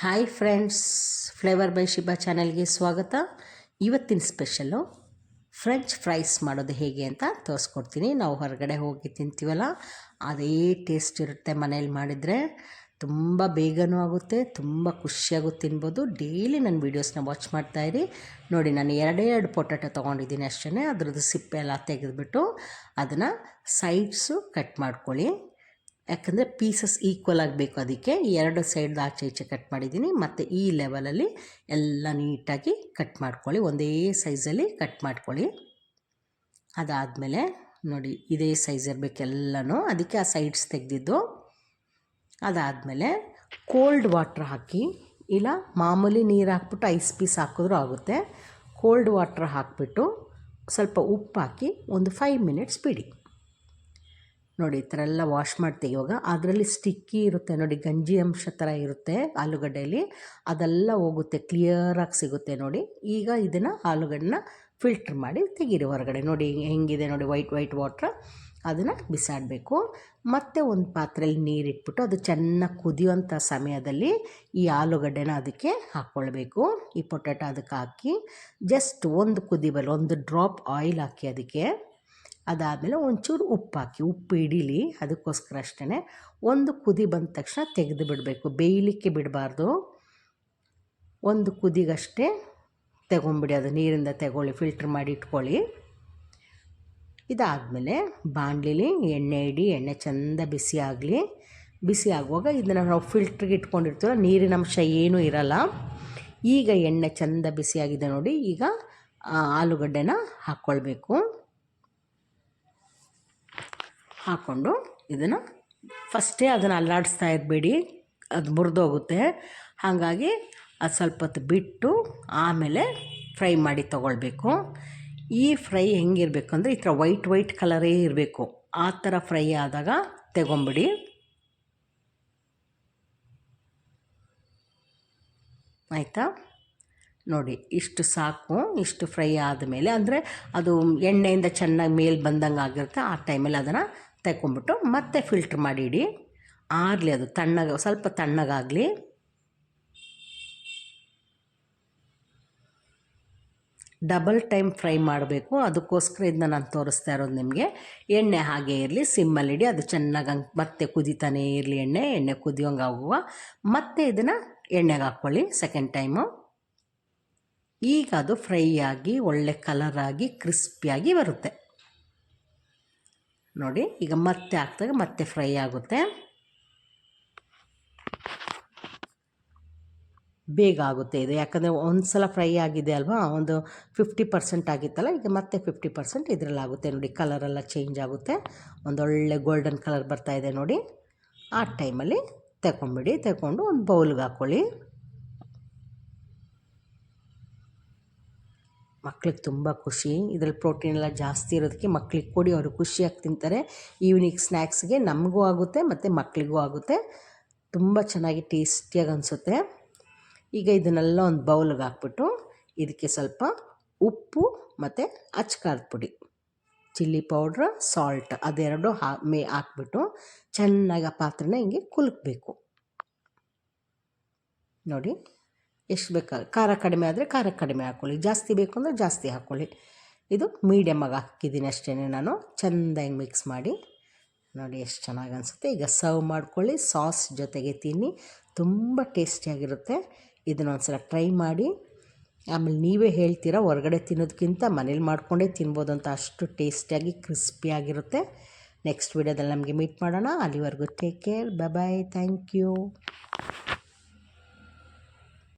Hi friends flavour by Shiba ಚಾನಲ್ಗೆ ಸ್ವಾಗತ. ಇವತ್ತಿನ ಸ್ಪೆಷಲ್ಲು ಫ್ರೆಂಚ್ ಫ್ರೈಸ್ ಮಾಡೋದು ಹೇಗೆ ಅಂತ ತೋರಿಸ್ಕೊಡ್ತೀನಿ. ನಾವು ಹೊರಗಡೆ ಹೋಗಿ ತಿಂತೀವಲ್ಲ, ಅದೇ ಟೇಸ್ಟ್ ಇರುತ್ತೆ ಮನೇಲಿ ಮಾಡಿದರೆ. ತುಂಬ ಬೇಗನೂ ಆಗುತ್ತೆ, ತುಂಬ ಖುಷಿಯಾಗೂ ತಿನ್ಬೋದು. ಡೈಲಿ ನನ್ನ ವೀಡಿಯೋಸ್ನ ವಾಚ್ ಮಾಡ್ತಾಯಿರಿ ನೋಡಿ, ನಾನು ಎರಡೇ ಎರಡು ಪೊಟ್ಯಾಟೊ ತೊಗೊಂಡಿದ್ದೀನಿ ಅಷ್ಟೇ ಅದ್ರದ್ದು ಸಿಪ್ಪೆ ಎಲ್ಲ ತೆಗೆದುಬಿಟ್ಟು ಅದನ್ನು ಸೈಡ್ಸು ಕಟ್ ಮಾಡ್ಕೊಳ್ಳಿ. ಯಾಕಂದರೆ ಪೀಸಸ್ ಈಕ್ವಲ್ ಆಗಬೇಕು ಅದಕ್ಕೆ. ಎರಡು ಸೈಡ್ ಆಚೆ ಈಚೆ ಕಟ್ ಮಾಡಿದ್ದೀನಿ. ಮತ್ತು ಈ ಲೆವೆಲಲ್ಲಿ ಎಲ್ಲ ನೀಟಾಗಿ ಕಟ್ ಮಾಡ್ಕೊಳ್ಳಿ. ಒಂದೇ ಸೈಜಲ್ಲಿ ಕಟ್ ಮಾಡ್ಕೊಳ್ಳಿ. ಅದಾದಮೇಲೆ ನೋಡಿ, ಇದೇ ಸೈಜ್ ಇರಬೇಕೆಲ್ಲನೂ ಅದಕ್ಕೆ ಆ ಸೈಡ್ಸ್ ತೆಗೆದಿದ್ದು. ಅದಾದಮೇಲೆ ಕೋಲ್ಡ್ ವಾಟ್ರ್ ಹಾಕಿ. ಇಲ್ಲ, ಮಾಮೂಲಿ ನೀರು ಹಾಕ್ಬಿಟ್ಟು ಐಸ್ ಪೀಸ್ ಹಾಕಿದ್ರೂ ಆಗುತ್ತೆ. ಕೋಲ್ಡ್ ವಾಟ್ರ್ ಹಾಕಿಬಿಟ್ಟು ಸ್ವಲ್ಪ ಉಪ್ಪು ಹಾಕಿ ಒಂದು ಫೈವ್ ಮಿನಿಟ್ಸ್ ಬಿಡಿ. ನೋಡಿ, ಈ ಥರ ಎಲ್ಲ ವಾಶ್ ಮಾಡಿ ಇವಾಗ. ಅದರಲ್ಲಿ ಸ್ಟಿಕ್ಕಿ ಇರುತ್ತೆ ನೋಡಿ, ಗಂಜಿ ಅಂಶ ಥರ ಇರುತ್ತೆ ಆಲೂಗಡ್ಡೆಯಲ್ಲಿ ಅದೆಲ್ಲ ಹೋಗುತ್ತೆ ಕ್ಲಿಯರಾಗಿ ಸಿಗುತ್ತೆ ನೋಡಿ. ಈಗ ಇದನ್ನು ಆಲೂಗಡ್ಡೆನ ಫಿಲ್ಟ್ರ್ ಮಾಡಿ ತೆಗೀರಿ ಹೊರಗಡೆ. ನೋಡಿ, ಹೆಂಗಿದೆ ನೋಡಿ ವೈಟ್ ವೈಟ್ ವಾಟ್ರ್ ಅದನ್ನು ಬಿಸಾಡಬೇಕು. ಮತ್ತು ಒಂದು ಪಾತ್ರೆಯಲ್ಲಿ ನೀರಿಟ್ಬಿಟ್ಟು ಅದು ಚೆನ್ನಾಗಿ ಕುದಿಯುವಂಥ ಸಮಯದಲ್ಲಿ ಈ ಆಲೂಗಡ್ಡೆನ ಅದಕ್ಕೆ ಹಾಕ್ಕೊಳ್ಬೇಕು ಈ ಪೊಟ್ಯಾಟೊ ಅದಕ್ಕೆ ಹಾಕಿ ಜಸ್ಟ್ ಒಂದು ಕುದಿ ಬರಲಿ ಒಂದು ಡ್ರಾಪ್ ಆಯಿಲ್ ಹಾಕಿ ಅದಕ್ಕೆ. ಅದಾದಮೇಲೆ ಒಂಚೂರು ಉಪ್ಪು ಹಾಕಿ, ಉಪ್ಪು ಹಿಡೀಲಿ ಅದಕ್ಕೋಸ್ಕರ ಅಷ್ಟೇ ಒಂದು ಕುದಿ ಬಂದ ತಕ್ಷಣ ತೆಗೆದು ಬಿಡಬೇಕು. ಬೇಯಲಿಕ್ಕೆ ಬಿಡಬಾರ್ದು. ಒಂದು ಕುದಿಗಷ್ಟೇ ತಗೊಂಬಿಡಿ, ಅದು ನೀರಿಂದ ತಗೊಳ್ಳಿ ಫಿಲ್ಟ್ರ್ ಮಾಡಿ ಇಟ್ಕೊಳ್ಳಿ. ಇದಾದಮೇಲೆ ಬಾಣಲಿಲಿ ಎಣ್ಣೆ ಇಡಿ, ಎಣ್ಣೆ ಚೆಂದ ಬಿಸಿ ಆಗಲಿ. ಬಿಸಿ ಆಗುವಾಗ ಇದನ್ನು ನಾವು ಫಿಲ್ಟ್ರಿಗೆ ಇಟ್ಕೊಂಡಿರ್ತೀವೋ ನೀರಿನ ಅಂಶ ಏನೂ ಇರಲ್ಲ. ಈಗ ಎಣ್ಣೆ ಚೆಂದ ಬಿಸಿಯಾಗಿದೆ ನೋಡಿ, ಈಗ ಆಲೂಗಡ್ಡೆನ ಹಾಕ್ಕೊಳ್ಬೇಕು ಹಾಕ್ಕೊಂಡು ಇದನ್ನು ಫಸ್ಟೇ ಅದನ್ನು ಅಲ್ಲಾಡಿಸ್ತಾ ಇರಬೇಡಿ. ಅದು ಮುರಿದೋಗುತ್ತೆ. ಹಾಗಾಗಿ ಅದು ಸ್ವಲ್ಪ ಹೊತ್ತು ಬಿಟ್ಟು ಆಮೇಲೆ ಫ್ರೈ ಮಾಡಿ ತೊಗೊಳ್ಬೇಕು. ಈ ಫ್ರೈ ಹೆಂಗಿರಬೇಕು ಅಂದರೆ ಈ ಥರ ವೈಟ್ ವೈಟ್ ಕಲರೇ ಇರಬೇಕು. ಆ ಥರ ಫ್ರೈ ಆದಾಗ ತಗೊಂಬಿಡಿ. ಆಯಿತಾ? ನೋಡಿ, ಇಷ್ಟು ಸಾಕು, ಇಷ್ಟು ಫ್ರೈ ಆದಮೇಲೆ, ಅಂದರೆ ಅದು ಎಣ್ಣೆಯಿಂದ ಚೆನ್ನಾಗಿ ಮೇಲೆ ಬಂದಂಗೆ ಆಗಿರುತ್ತೆ, ಆ ಟೈಮಲ್ಲಿ ಅದನ್ನು ತೆಕ್ಕೊಂಬಿಟ್ಟು ಮತ್ತೆ ಫಿಲ್ಟ್ರ್ ಮಾಡಿ ಇಡಿ ಆಗಲಿ ಅದು ತಣ್ಣಗೆ, ಸ್ವಲ್ಪ ತಣ್ಣಗಾಗಲಿ. ಡಬಲ್ ಟೈಮ್ ಫ್ರೈ ಮಾಡಬೇಕು, ಅದಕ್ಕೋಸ್ಕರ ಇದನ್ನ ನಾನು ತೋರಿಸ್ತಾ ಇರೋದು ನಿಮಗೆ. ಎಣ್ಣೆ ಹಾಗೆ ಇರಲಿ ಸಿಮ್ಮಲ್ಲಿಡಿ ಅದು ಚೆನ್ನಾಗಿ ಮತ್ತೆ ಕುದಿತಾನೇ ಇರಲಿ ಎಣ್ಣೆ ಎಣ್ಣೆ ಕುದಿಯೋಂಗೆ ಆಗುವ. ಮತ್ತೆ ಇದನ್ನು ಎಣ್ಣೆಗೆ ಹಾಕ್ಕೊಳ್ಳಿ ಸೆಕೆಂಡ್ ಟೈಮು ಈಗ ಅದು ಫ್ರೈ ಆಗಿ ಒಳ್ಳೆ ಕಲರಾಗಿ, ಕ್ರಿಸ್ಪಿಯಾಗಿ ಬರುತ್ತೆ. ನೋಡಿ, ಈಗ ಮತ್ತೆ ಹಾಕಿದಾಗ ಮತ್ತೆ ಫ್ರೈ ಆಗುತ್ತೆ. ಬೇಗ ಆಗುತ್ತೆ ಇದು. ಯಾಕಂದರೆ ಒಂದು ಸಲ ಫ್ರೈ ಆಗಿದೆ ಅಲ್ವಾ? ಒಂದು ಫಿಫ್ಟಿ ಪರ್ಸೆಂಟ್ ಆಗಿತ್ತಲ್ಲ, ಈಗ ಮತ್ತೆ ಫಿಫ್ಟಿ ಪರ್ಸೆಂಟ್ ಇದರಲ್ಲಾಗುತ್ತೆ ನೋಡಿ ಕಲರೆಲ್ಲ ಚೇಂಜ್ ಆಗುತ್ತೆ. ಒಂದೊಳ್ಳೆ ಗೋಲ್ಡನ್ ಕಲರ್ ಬರ್ತಾಯಿದೆ ನೋಡಿ. ಆ ಟೈಮಲ್ಲಿ ತಗೊಂಬಿಡಿ, ತಗೊಂಡು ಒಂದು ಬೌಲ್ಗೆ ಹಾಕ್ಕೊಳ್ಳಿ ಮಕ್ಳಿಗೆ ತುಂಬ ಖುಷಿ. ಇದ್ರಲ್ಲಿ ಪ್ರೋಟೀನ್ ಎಲ್ಲ ಜಾಸ್ತಿ ಇರೋದಕ್ಕೆ ಮಕ್ಳಿಗೆ ಕೊಡಿ, ಅವರು ಖುಷಿಯಾಗಿ ತಿಂತಾರೆ. ಈವ್ನಿಂಗ್ ಸ್ನ್ಯಾಕ್ಸ್ಗೆ ನಮಗೂ ಆಗುತ್ತೆ ಮತ್ತು ಮಕ್ಕಳಿಗೂ ಆಗುತ್ತೆ. ತುಂಬ ಚೆನ್ನಾಗಿ ಟೇಸ್ಟಿಯಾಗಿ ಅನಿಸುತ್ತೆ. ಈಗ ಇದನ್ನೆಲ್ಲ ಒಂದು ಬೌಲ್ಗೆ ಹಾಕ್ಬಿಟ್ಟು ಇದಕ್ಕೆ ಸ್ವಲ್ಪ ಉಪ್ಪು ಮತ್ತು ಅಚ್ಕಾರದ ಪುಡಿ ಚಿಲ್ಲಿ ಪೌಡ್ರ್ ಸಾಲ್ಟ್ ಅದೆರಡು ಹಾ, ಮೇ, ಹಾಕ್ಬಿಟ್ಟು ಚೆನ್ನಾಗಿ ಆ ಪಾತ್ರೆನ ಹಿಂಗೆ ಕುಲುಕಬೇಕು. ನೋಡಿ. ಎಷ್ಟು ಬೇಕಾದ್ರೆ ಖಾರ ಕಡಿಮೆ ಆದರೆ ಖಾರ ಕಡಿಮೆ ಹಾಕ್ಕೊಳ್ಳಿ ಜಾಸ್ತಿ ಬೇಕು ಅಂದರೆ ಜಾಸ್ತಿ ಹಾಕ್ಕೊಳ್ಳಿ ಇದು ಮೀಡಿಯಮ್ಮಾಗಿ ಹಾಕಿದ್ದೀನಿ ಅಷ್ಟೇ ನಾನು. ಚೆಂದಾಗಿ ಮಿಕ್ಸ್ ಮಾಡಿ. ನೋಡಿ ಎಷ್ಟು ಚೆನ್ನಾಗಿ ಅನಿಸುತ್ತೆ. ಈಗ ಸರ್ವ್ ಮಾಡ್ಕೊಳ್ಳಿ. ಸಾಸ್ ಜೊತೆಗೆ ತಿನ್ನಿ. ತುಂಬ ಟೇಸ್ಟಿಯಾಗಿರುತ್ತೆ ಇದನ್ನೊಂದು ಸಲ ಟ್ರೈ ಮಾಡಿ. ಆಮೇಲೆ ನೀವೇ ಹೇಳ್ತೀರಾ, ಹೊರಗಡೆ ತಿನ್ನೋದಕ್ಕಿಂತ ಮನೇಲಿ ಮಾಡ್ಕೊಂಡೇ ತಿನ್ಬೋದು ಅಂತ ಅಷ್ಟು ಟೇಸ್ಟಿಯಾಗಿ ಕ್ರಿಸ್ಪಿಯಾಗಿರುತ್ತೆ ನೆಕ್ಸ್ಟ್ ವೀಡಿಯೋದಲ್ಲಿ ನಮಗೆ ಮೀಟ್ ಮಾಡೋಣ. ಅಲ್ಲಿವರೆಗೂ take care bye thank you